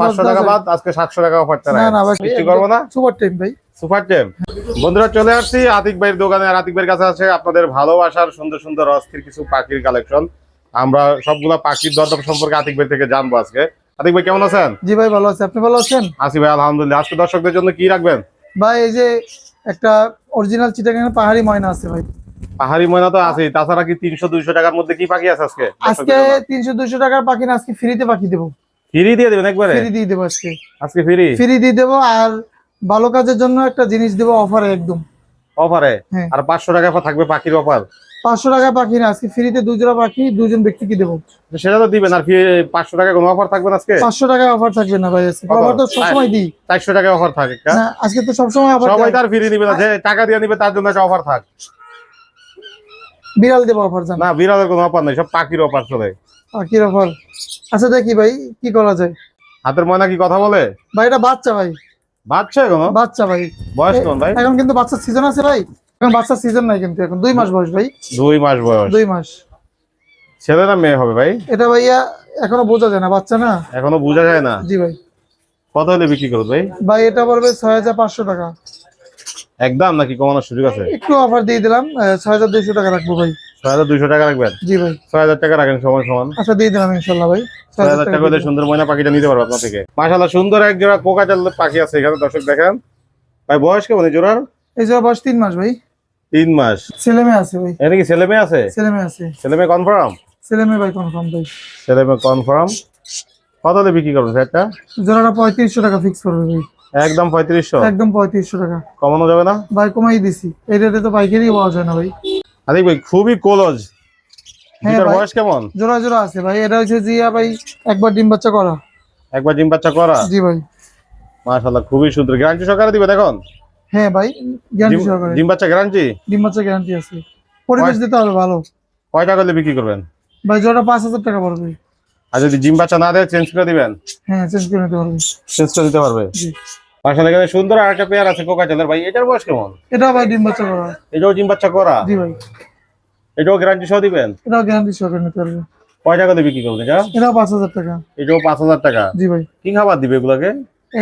পাঁচশো টাকা বাদ আজকে সাতশো টাকা অফার করব না? সুপার ভাই। সুপার টেম। বন্ধুরা চলে আসছি আতিক ভাইয়ের দোকানে। আর আতিক ভাইয়ের কাছে আছে আপনাদের ভালোবাসার সুন্দর সুন্দর অস্থির কিছু পাখির কালেকশন আমরা সবগুলা পাখির দরদাম সম্পর্কে আতিক ভাই থেকে জানব আজকে। আতিক ভাই কেমন আছেন? জি ভাই ভালো আছে। আপনি ভালো আছেন? আসি ভাই আলহামদুলিল্লাহ। আজকে দর্শকদের জন্য কি রাখবেন? ভাই এই যে একটা অরিজিনাল চিটাগাং পাহাড়ি ময়না আছে ভাই। পাহাড়ি ময়না তো আছে তাছাড়া কি তিনশো দুইশো টাকার মধ্যে কি পাখি আছে আজকে? আজকে তিনশো দুইশো টাকার পাখি না আজকে ফ্রিতে পাখি দেবো। ফ্রি দিয়ে দেবেন একবারে? ফ্রি দিয়ে দেবো আজকে। আজকে ফ্রি ফ্রি দিয়ে দেবো আর ভালো কাজের জন্য একটা জিনিস দেবো অফারে একদম। অফারে হ্যাঁ। আর পাঁচশো টাকা থাকবে পাখির অফার পাঁচশো টাকা পাখি না আজকে ফ্রিতে দুজোড়া পাখি দুজন ব্যক্তিকে দেবো। সেটা তো দিবেন আর ফি- পাঁচশো টাকা কোনো অফার থাকবে না আজকে? পাঁচশো টাকা অফার থাকবে না ভাই আজকে। অফার তো সবসময় দিই। চারশো টাকা অফার থাকে না আজকে তো সবসময় অফার সবাই তার ফ্রি নিবে না যে টাকা দিয়ে নিবে তার জন্য একটা অফার থাক। বিড়াল দেবো অফার জান? না বিড়ালের কোনো অফার নেই সব পাখির অফার চলে। পাখির অফার। আচ্ছা দেখি ভাই কি করা যায়? হাতের ময়না কি কথা বলে? ভাই এটা বাচ্চা ভাই। বাচ্চা এখনও? বাচ্চা ভাই। বয়স কেমন ভাই? এখন কিন্তু বাচ্চার সিজন আছে ভাই। এখন বাচ্চার সিজন নাই কিন্তু এখন দুই মাস বয়স ভাই। দুই মাস বয়স। দুই মাস। ছেলে না মেয়ে হবে ভাই? এটা ভাইয়া এখনও বোঝা যায় না বাচ্চা না? এখনও বোঝা যায় না? জি ভাই। কত হলে বিক্রি করো ভাই? ভাই এটা পড়বে ছয় হাজার পাঁচশো টাকা। একদম নাকি কমানোর সুযোগ আছে? একটু অফার দিয়ে দিলাম ছয় হাজার দুইশো টাকা রাখব ভাই। ছয় হাজার দুইশো টাকা রাখবেন? জি ভাই। ছয় হাজার টাকা রাখেন সমান সমান। আচ্ছা দিয়ে দিলাম ইনশাল্লাহ ভাই। ছয় হাজার টাকা সুন্দর ময়না পাখিটা নিতে পারব আপনার থেকে। মাশাল্লাহ সুন্দর এক জোড়া কোকাচাল পাখি আছে এখানে দর্শক দেখেন। ভাই বয়স কেমন এই জোড়ার? এই যে বয়স তিন মাস ভাই। তিন মাস। ছেলে মেয়ে আছে ভাই। এখানে কি ছেলে মেয়ে আছে? ছেলে মেয়ে আছে। ছেলে মেয়ে কনফার্ম ছেলে মেয়ে ভাই কনফার্ম ভাই। ছেলে মেয়ে কনফার্ম কত বিক্রি করবেন সেটা জোড়াটা পঁয়ত্রিশশো টাকা ফিক্স করবে ভাই। একদম পঁয়ত্রিশশো? একদম পঁয়ত্রিশশো টাকা। কমানো যাবে না? ভাই কমাই দিছি। এই রেটে তো পাইকারি পাওয়া যায় না ভাই। আরে ভাই খুবই কোলজ। হ্যাঁ ভাই। বয়স কেমন? জোড়া জোড়া আছে ভাই। এটা হচ্ছে জিয়া ভাই একবার ডিম বাচ্চা করা। একবার ডিম বাচ্চা করা? জি ভাই। মাশাল্লাহ খুবই সুন্দর। গ্যারান্টি সহকারে দিবে দেখুন। হ্যাঁ ভাই গ্যারান্টি সহকারে। ডিম বাচ্চা গ্যারান্টি ডিম বাচ্চা গ্যারান্টি আছে। পরিবেশ দিতে হবে ভালো। কয় টাকা বিক্রি করবেন? ভাই জোড়া পাঁচ হাজার টাকা পড়বে। আর যদি ডিম বাচ্চা না দেয় চেঞ্জ করে দিবেন? হ্যাঁ চেঞ্জ করে নিতে পারবে। চেঞ্জ করে দিতে পারবে? জি। সুন্দর আর একটা পেয়ার আছে কোকাচালের ভাই এটার বয়স কেমন? এটাও ভাই ডিম বাচ্চা করা। এটাও ডিম বাচ্চা করা? জি ভাই। এটাও গ্যারান্টি সহ দিবেন? এটাও গ্যারান্টি নিতে পারবে কয় টাকা দিয়ে বিক্রি করবেন এটা? এটাও পাঁচ হাজার টাকা। এটাও পাঁচ হাজার টাকা? জি ভাই। কি খাবার দিবে এগুলোকে?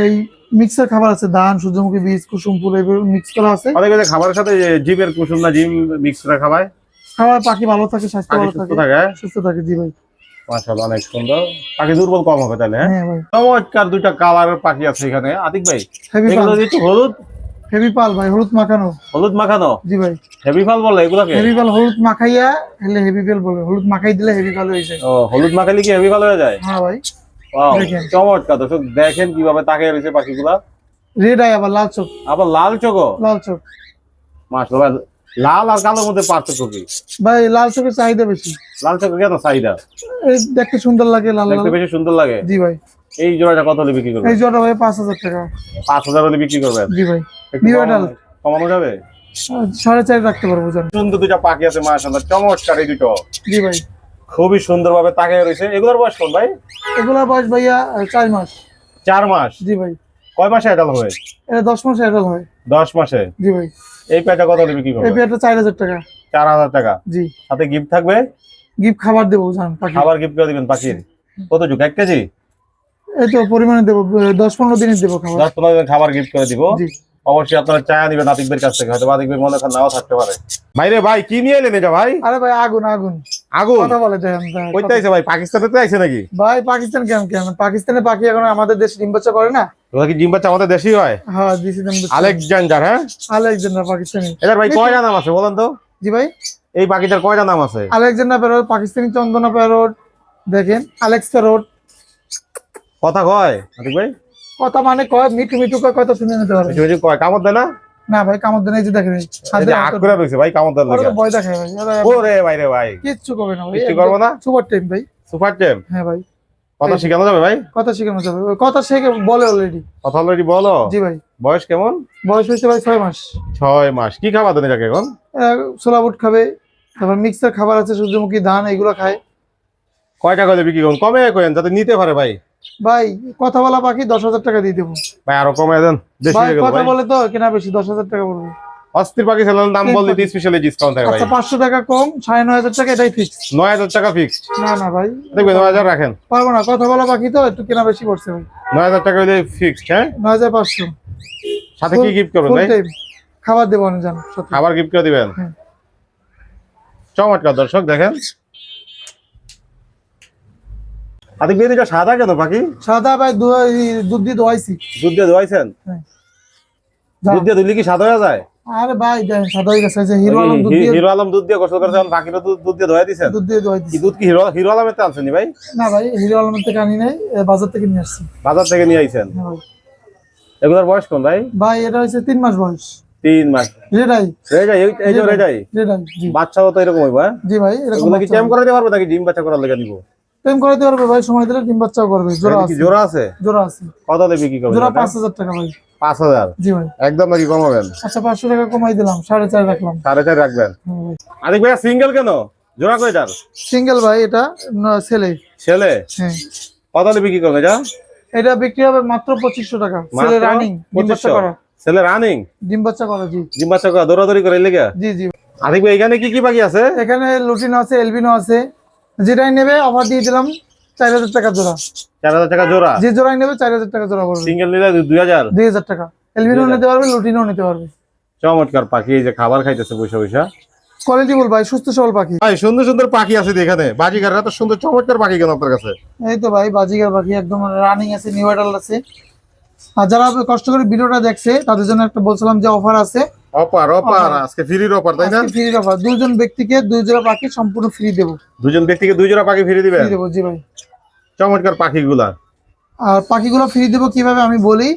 এই মিক্সার খাবার আছে ধান সূর্যমুখী বীজ কুসুম ফুল এগুলো মিক্স করা আছে। অনেকে খাবারের সাথে জিমের কুসুম না জিম মিক্স করে খাবার? পাখি ভালো থাকে স্বাস্থ্য ভালো থাকে। থাকে সুস্থ থাকে জি ভাই। মাশাআল্লাহ অনেক সুন্দর। পাখি দুর্বল কম হবে তাহলে হ্যাঁ? হ্যাঁ ভাই। চমৎকার দুইটা কালারের পাখি আছে এখানে। আতিক ভাই এগুলো একটু হলুদ? হেভি পাল ভাই হলুদ মাখানো। হলুদ মাখানো? জি ভাই। হেভি ফাল বলে এগুলোকে? হেভি পাল হলুদ মাখাইয়া হলে হেভি পাল বলবে হলুদ মাখাই দিলে হেভি পাল হয়ে যায়। ও হলুদ মাখালে কি হেভি হয়ে যায়? হ্যাঁ ভাই। দেখেন। চমৎকার। দর্শক দেখেন কীভাবে তাকিয়ে রয়েছে পাখিগুলা। রেড আই আবার লাল চোখ। আবার লাল চোখও? লাল চোখ। মাশাআল্লাহ লাল আর কালোর মধ্যে পার্থক্য কি? ভাই লাল চোখের চাহিদা বেশি। লাল চোখ কেন চাহিদা? দেখতে সুন্দর লাগে লাল দেখতে বেশি সুন্দর লাগে? জি ভাই। এই জোড়াটা কত হলে বিক্রি করবেন? এই জোড়া ভাই পাঁচ হাজার টাকা। পাঁচ হাজার হলে বিক্রি করবেন? জি ভাই। New কমানো- যাবে? সাড়ে চার রাখতে পারব সুন্দর দুইটা পাখি আছে মাশাআল্লাহ। চমৎকার এই দুটো। জি ভাই। খুবই সুন্দরভাবে তাকিয়ে রয়েছে। এগুলোর বয়স কোন ভাই? এগুলা বয়স ভাইয়া চার মাস। চার মাস? জি ভাই। কয় মাসে অ্যাডাল হবে এটা দশ মাস অ্যাডাল হয়। দশ মাসে? জি ভাই। এই পেটা কত দিবি কি করে এই পেটা পেয়ারটা চার হাজার টাকা। চার হাজার টাকা? জি। সাথে গিফট থাকবে? গিফট খাবার দেবো জান পাখি খাবার গিফট করে দিবেন পাখির। কত যুগ? এক কেজি? এই তো পরিমাণে দেবো আহ, দশ পনেরো দিনের দেবো খাবার। 10 15 দিন খাবার গিফট করে দিব। জি। অবশ্যই আপনারা চায়া নিবেন আতিকদের কাছ থেকে হয়তো মনে করেন নাও থাকতে পারে। ভাইরে ভাই কি নিয়ে এলেন এটা ভাই? আরে ভাই আগুন আগুন। আগুন? কথা বলে দেখেন দেখেন, কইতে আইছে ভাই পাকিস্তানে তো আইছে নাকি? ভাই পাকিস্তান পাখি এখন আমাদের দেশে ডিম বাচ্চা করে না? ওরা কি জিম বাচ্চা আমাদের দেশি হয়? হ্যাঁ দিছি ডিম আলেকজান্ডার হ্যাঁ? আলেকজান্ডার পাকিস্তানি। ভাই কয়টা নাম আছে বলেন তো? জি ভাই। এই পাখিটার কয়টা নাম আছে? আলেকজান্ডার প্যারোট পাকিস্তানি চন্দনা প্যারোট দেখেন আলেক্স প্যারোট কথা কয় আতিক ভাই? কথা মানে কয় মিঠু মিঠু কয় কথা শুনে নিতে পারবে বেশি কয় কামড় দেয় না? না ভাই কামড় দেন এই যে দেখেন হাতে যে করে রয়েছে ভাই কামড় দেয় ওরা লেগে। ভয় দেখায় ভাই ওরা ভাই রে ভাই। কিচ্ছু করবে না ভাই কিচ্ছু করব না? সুপার টাইম ভাই। সুপার টেম? হ্যাঁ ভাই। কথা শিখানো যাবে ভাই? কথা শেখানো যাবে কথা শেখে বলে অলরেডি কথা অলরেডি বলো? জি ভাই। বয়স কেমন? বয়স হয়েছে ভাই ছয় মাস। ছয় মাস। কি খাবার দেন এটাকে এখন? ছোলা বুট খাবে তারপর মিক্সার খাবার আছে সূর্যমুখী ধান এগুলো খায়। কয় টাকা দিয়ে বিক্রি করুন? কমে করেন যাতে নিতে পারে ভাই। ভাই কথা বলা পাখি দশ হাজার টাকা দিয়ে দেবো। ভাই আরও কমে দেন। কথা বলে তো কেনা বেশি দশ হাজার টাকা পড়বে। অস্থির পাখি দাম বললে স্পেশালি ডিসকাউন্ট থাকে ভাই। আচ্ছা টাকা কম এটাই ফিক্স টাকা না না ভাই। দেখবেন রাখেন। পারব না কথা বলা বাকি তো একটু কেনা বেশি পড়ছে ভাই। টাকা হ্যাঁ? নয় হাজার পাঁচশো। সাথে কি গিফট করবেন ভাই? খাবার দেবো অনেক জান খাবার গিফট করে দিবেন। হ্যাঁ। চমৎকার দর্শক দেখেন। আদিক ভাই এটা সাদা কেন পাখি সাদা ভাই দুধ দিয়ে দোয়াইছি দুধ দিয়ে ধোয়াইছেন? দুধ দিয়ে ধুলে কি সাদা হয়ে যায়? আরে ভাই সাদা হয়ে গেছে যে হিরো আলম দুধ দিয়ে হিরো আলম দুধ দিয়ে গোসল করেছেন বাকিটা দুধ দুধ দিয়ে ধোয়া দিছেন? দুধ দিয়ে দোয়াইছি দুধ কি হিরো হিরো আলমের আনছেন নি ভাই? না ভাই হিরো আলমের থেকে আনি নাই বাজার থেকে নিয়ে আসছি। বাজার থেকে নিয়ে আইছেন? হ্যাঁ এগুলোর বয়স কোন ভাই? ভাই এটা হচ্ছে তিন মাস বয়স। তিন মাস। রেডাই রে যাই এই- যে রেডাই জি। বাচ্চাও তো এরকম হইব হ্যাঁ জি ভাই এরকম কি টেম করাতে পারবে নাকি ডিম বাচ্চা করার লেগে দিব প্রেম করাতে পারবে ভাই সময় দিলে ডিম বাচ্চাও করবে। জোড়া আছে। জোড়া আছে? জোড়া আছে। কত দিয়ে বিক্রি করবেন জোড়া এটা? পাঁচ হাজার টাকা ভাই। পাঁচ হাজার? জি ভাই। একদম নাকি কমাবেন? আচ্ছা পাঁচশো টাকা কমাই দিলাম সাড়ে চার রাখলাম। সাড়ে চার রাখবেন? হ্যাঁ ভাই। ভাইয়া সিঙ্গেল কেন? জোড়া কয়টার সিঙ্গেল ভাই এটা ছেলে। ছেলে? হ্যাঁ। কত দিয়ে বিক্রি করবে এটা? এটা বিক্রি হবে মাত্র পঁচিশশো টাকা। ছেলে রানিং ডিম বাচ্চা 2500 করা। ছেলে রানিং ডিম বাচ্চা করা জি। ডিম বাচ্চা করা দৌড়াদৌড়ি করে লেগে জি জি। আদিক ভাই এখানে কি কি বাকি আছে? এখানে লুটিনো আছে এলবিনো আছে। যেটাই নেবে অফার দিয়ে দিলাম চার হাজার টাকা জোড়া। চার হাজার টাকা জোড়া? যে জোড়াই নেবে চার হাজার টাকা জোড়া পড়বে। সিঙ্গেল নিলে দুই হাজার? দুই হাজার টাকা। এলবিনো নিতে পারবে লুটিনো নিতে পারবে। চমৎকার পাখি এই যে খাবার খাইতেছে বসে বসে। কোয়ালিটি বল ভাই সুস্থ সবল পাখি। ভাই সুন্দর সুন্দর পাখি আছে এখানে সুন্দর চমৎকার পাখি কেন আপনার কাছে? এই তো ভাই পাখি একদম রানিং আছে নিউ আছে। আর যারা কষ্ট করে ভিডিওটা দেখছে তাদের জন্য একটা বলছিলাম যে অফার আছে। অপার অপার আজকে ফ্রির অফার তাই না? ফ্রি অফার দুজন ব্যক্তিকে দুই জোড়া পাখি সম্পূর্ণ ফ্রি দেবো। দুজন ব্যক্তিকে দুই জোড়া পাখি ফিরে দিবেন? ফ্রি দেবো জি ভাই। চমৎকার পাখিগুলা। আর পাখিগুলো ফ্রি দেবো কীভাবে আমি বলি?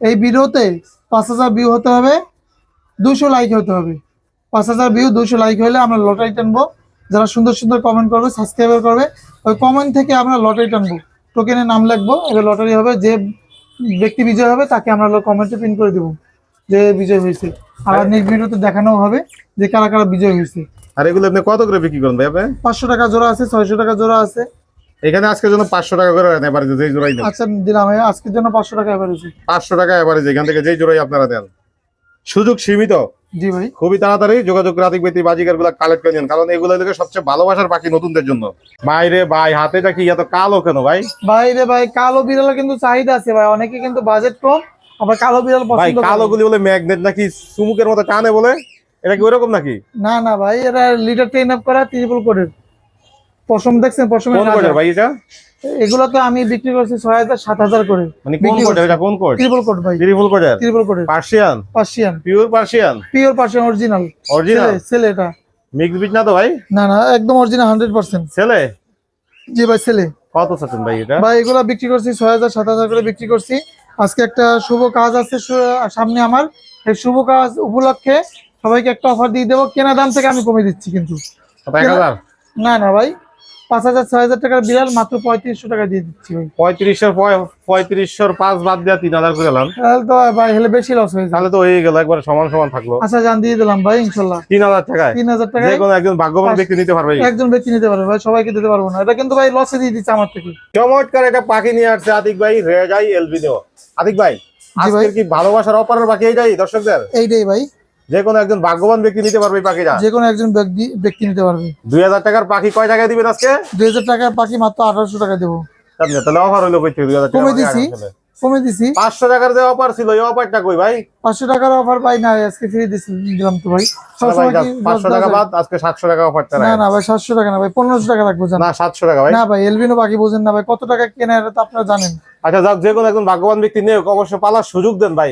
এই ভিডিওতে পাঁচ হাজার ভিউ হতে হবে দুশো লাইক হতে হবে। পাঁচ হাজার ভিউ দুশো লাইক হলে আমরা লটারি টানবো। যারা সুন্দর সুন্দর কমেন্ট করবে সাবস্ক্রাইবার করবে ওই কমেন্ট থেকে আমরা লটারি টানবো। টোকেনে নাম লিখব এবার লটারি হবে যে ব্যক্তি বিজয় হবে তাকে আমরা কমেন্টে পিন করে দেবো যে বিজয় হয়েছে। আবার নেক্সট ভিডিওতে দেখানো হবে যে কারা কারা বিজয় হয়েছে। আর এগুলো আপনি কত করে বিক্রি করেন ভাই আপনি পাঁচশো টাকা জোড়া আছে ছয়শো টাকা জোড়া আছে। এখানে আজকের জন্য পাঁচশো টাকা করে এবারে যেই জোড়াই দেন আচ্ছা দিলাম। আজকের জন্য পাঁচশো টাকা এবার পাঁচশো টাকা এবারে এখান থেকে যেই জোড়াই আপনারা দেন। সুযোগ সীমিত। জি ভাই। খুবই তাড়াতাড়ি যোগাযোগ রাতিক বেতি বাজিকারগুলা কালেক্ট করে নেন। কারণ এগুলো থেকে সবচেয়ে ভালোবাসার পাখি নতুনদের জন্য। বাইরে ভাই হাতেটা কি? এত কালো কেন ভাই? ভাই রে ভাই কালো বিড়ালের কিন্তু চাহিদা আছে ভাই। অনেকে কিন্তু বাজেট কম আবার কালো বিড়াল ভাই পছন্দ কালো করে। গুলি বলে ম্যাগনেট নাকি চুমুকের মতো টানে বলে? এটা কি ওরকম নাকি? না না ভাই এরা লিটার ট্রেন আপ করা ত্রিপুল কোডের পশম দেখছেন কোন। কোডের ভাই এটা? এগুলো তো আমি বিক্রি করছি ছয় হাজার সাত হাজার করে। মানে কোন কোডের এটা কোন কোড ত্রিপুল কোড ভাই। ত্রিপুল ত্রিপুল কোডের Persian? Persian. Pure Persian pure Persian original original ছেলে এটা। মিক্স বিট না তো ভাই? না না একদম অরিজিনাল হান্ড্রেড পার্সেন্ট ছেলে? জি ভাই ছেলে। কত চাচ্ছেন ভাই এটা? ভাই এগুলো বিক্রি করছি ছয় হাজার সাত হাজার করে বিক্রি করছি। আজকে একটা শুভ কাজ আছে সামনে আমার। এই শুভ কাজ উপলক্ষে সবাইকে একটা অফার দিয়ে দেবো। কেনা দাম থেকে আমি কমে দিচ্ছি কিন্তু। না না ভাই। পাঁচ হাজার ছয় হাজার টাকার বিড়াল মাত্র পঁয়ত্রিশশো টাকা দিয়ে দিচ্ছি ভাই। পঁয়ত্রিশশোর পঁয়- পঁয়ত্রিশশোর পাঁচ বাদ দেওয়া তিন হাজার করে এলাম। তাহলে তো ভাই হলে বেশি লস হয়ে তাহলে তো হয়ে গেল একবার সমান সমান থাকল। আচ্ছা জান দিয়ে দিলাম ভাই ইনশাল্লাহ। তিন হাজার টাকায়? তিন হাজার যে টাকায় কোনো একজন ভাগ্যবান ব্যক্তি নিতে পারবে। একজন ব্যক্তি নিতে পারবে ভাই সবাইকে দিতে পারব না। এটা কিন্তু ভাই লসে দিয়ে দিচ্ছে আমার থেকে। চমৎকার একটা পাখি নিয়ে আসছে আতিক ভাই রেজাই এলবিনো। আতিক ভাই জি ভাই। আজকের কি ভালোবাসার অপারের বাকি এইটাই দর্শকদের? এইটাই ভাই। যে কোনো একজন ভাগ্যবান ব্যক্তি নিতে পারবে পাখিটা। যে কোনো একজন ব্যক্তি ব্যক্তি নিতে পারবে। দুই হাজার টাকার পাখি কয় টাকায় দিবেন আজকে? দুই হাজার টাকার পাখি মাত্র আঠারোশো টাকা দেবো। তাহলে অফার হইল দুই হাজার টাকা কমে দিছি। পাঁচশো টাকার যে অফার ছিল এই অফারটা কই ভাই? পাঁচশো টাকার অফার পাই না আজকে ফ্রি দিছি দিলাম তো ভাই। ভাই, সবসময় কি পাঁচশো দশ টাকা বাদ আজকে সাতশো টাকা অফারটা না না ভাই সাতশো টাকা না ভাই পনেরোশো টাকা রাখব জান না সাতশো টাকা ভাই। না ভাই এলবিনো বাকি বোঝেন না ভাই কত টাকা কেনা এটা তো আপনারা জানেন। আচ্ছা যাক যে কোনো একজন ভাগ্যবান ব্যক্তি নিয়ে অবশ্যই পালার সুযোগ দেন ভাই।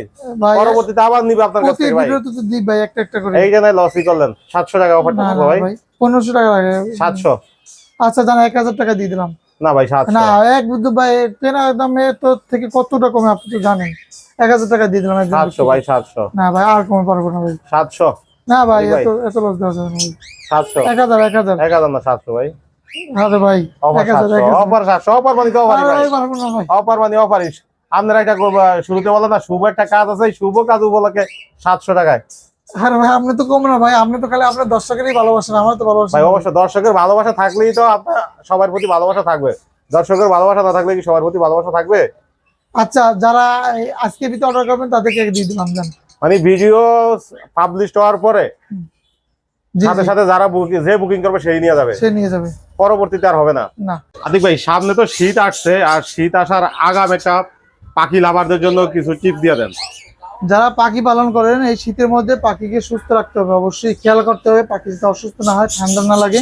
পরবর্তীতে আবার নিবে আপনার কাছ থেকে ভাই। ভিডিওতে তো ভাই একটা একটা করে। এই যে নাই লসই করলেন। সাতশো টাকা অফারটা ভাই। ভাই পনেরোশো টাকা লাগে। সাতশো। আচ্ছা জান এক হাজার টাকা দিয়ে দিলাম। না ভাই না এক বুদ্ধ ভাই কেনা দামে তো থেকে কতটা কমে আপনি তো জানেন। এক হাজার টাকা দিয়ে দিলাম সাতশো ভাই সাতশো। না ভাই আর কমে পারব না ভাই। সাতশো? না ভাই এত এত লস দেওয়া যাবে না ভাই। সাতশো? এক হাজার এক হাজার। এক হাজার না সাতশো ভাই। আরে এক হাজার অফার সাতশো অফার মানে অফার অফার আপনারা এটা করব শুরুতে বলো না শুভ একটা কাজ আছে শুভ কাজ উপলক্ষে সাতশো টাকায়। আরে ভাই আপনি তো কম না ভাই আপনি তো খালি আপনার দর্শকেরই ভালোবাসেন আমার তো ভাই। দর্শকের ভালোবাসা থাকলেই তো আপনার সবার প্রতি ভালোবাসা থাকবে। দর্শকের ভালোবাসা না থাকলে কি সবার প্রতি ভালোবাসা থাকবে? আচ্ছা যারা আজকে অর্ডার করবেন তাদেরকে দিয়ে দিলাম জান। মানে ভিডিও পাবলিশ হওয়ার পরে সাথে সাথে যারা বুকিং যে বুকিং করবে সেই নিয়ে যাবে। সে নিয়ে যাবে। পরবর্তীতে আর হবে না। না। আদিক ভাই সামনে তো শীত আসছে আর শীত আসার আগাম একটা পাখি লাভারদের জন্য কিছু টিপ দিয়ে দেন। যারা পাখি পালন করেন, এই শীতের মধ্যে পাখিকে সুস্থ রাখতে হবে। অবশ্যই খেয়াল করতে হবে, পাখি যাতে অসুস্থ না হয়, ঠান্ডা না লাগে।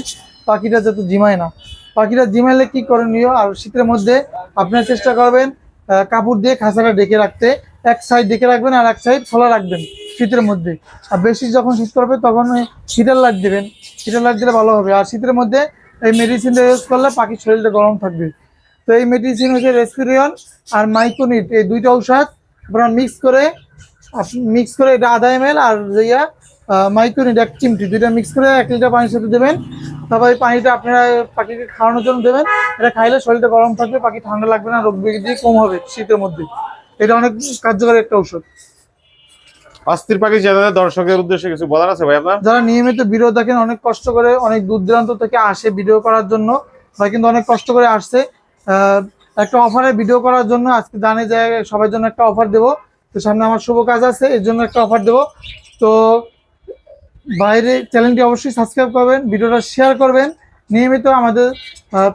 পাখিটা যাতে জিমায় না। পাখিটা জিমাইলে কি করণীয়? আর শীতের মধ্যে আপনারা চেষ্টা করবেন কাপড় দিয়ে খাঁচাটা ডেকে রাখতে। এক সাইড ডেকে রাখবেন আর এক সাইড খোলা রাখবেন শীতের মধ্যে। আর বেশি যখন শীত করবে তখন হিটার লাইট দেবেন। হিটার লাইট দিলে ভালো হবে। আর শীতের মধ্যে এই মেডিসিনটা ইউজ করলে পাখির শরীরটা গরম থাকবে। তো এই মেডিসিন হচ্ছে রেসপিরিয়ন আর মাইকোনিট এই দুইটা ঔষধ আপনারা মিক্স করে মিক্স করে এটা আধা এম আর ইয়া মাইক্রোনিট এক চিমটি দুইটা মিক্স করে এক লিটার পানির সাথে দেবেন। তারপর এই পানিটা আপনারা পাখিকে খাওয়ানোর জন্য দেবেন। এটা খাইলে শরীরটা গরম থাকবে পাখি ঠান্ডা লাগবে না রোগ ব্যাধি কম হবে শীতের মধ্যে। এটা অনেক কার্যকরী একটা ঔষধ। অস্থির পাখি চ্যানেলের দর্শকের উদ্দেশ্যে কিছু বলার আছে ভাই আপনার? যারা নিয়মিত ভিডিও দেখেন অনেক কষ্ট করে অনেক দূর দূরান্ত থেকে আসে ভিডিও করার জন্য ভাই কিন্তু অনেক কষ্ট করে আসছে। একটা অফারে ভিডিও করার জন্য আজকে জানে যে সবার জন্য একটা অফার দেবো। তো সামনে আমার শুভ কাজ আছে, এর জন্য একটা অফার দেবো। তো বাইরে চ্যানেলটি অবশ্যই সাবস্ক্রাইব করবেন, ভিডিওটা শেয়ার করবেন, নিয়মিত আমাদের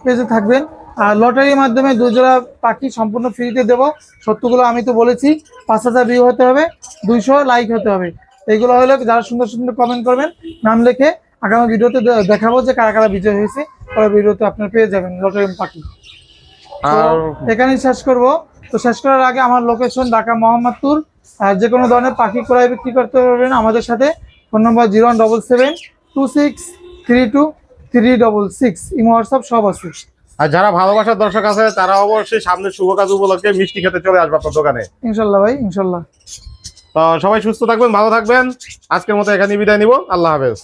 পেজে থাকবেন। আর লটারির মাধ্যমে দুজোড়া পাখি সম্পূর্ণ ফ্রিতে দেবো। সত্যগুলো আমি তো বলেছি, পাঁচ হাজার ভিউ হতে হবে, দুইশো লাইক হতে হবে। এইগুলো হলে যারা সুন্দর সুন্দর কমেন্ট করবেন, নাম লিখে আগামী ভিডিওতে দেখাবো যে কারা কারা বিজয় হয়েছে পরে ভিডিওতে আপনারা পেয়ে যাবেন লটারি পাখি। আর এখানেই শেষ করব। তো শেষ করার আগে আমার লোকেশন ঢাকা মোহাম্মদপুর। আর যে কোনো ধরনের পাখি ক্রয় বিক্রি করতে পারবেন আমাদের সাথে। Phone number zero one double seven two six three two three double six. Imo WhatsApp সব আছে। আর যারা ভালোবাসার দর্শক আছে তারা অবশ্যই সামনে শুভ কাজ উপলক্ষে মিষ্টি খেতে চলে আসবে আপনার দোকানে। ইনশাল্লাহ ভাই ইনশাল্লাহ। তো সবাই সুস্থ থাকবেন ভালো থাকবেন। আজকের মতো এখানে বিদায় নিব। আল্লাহ হাফেজ।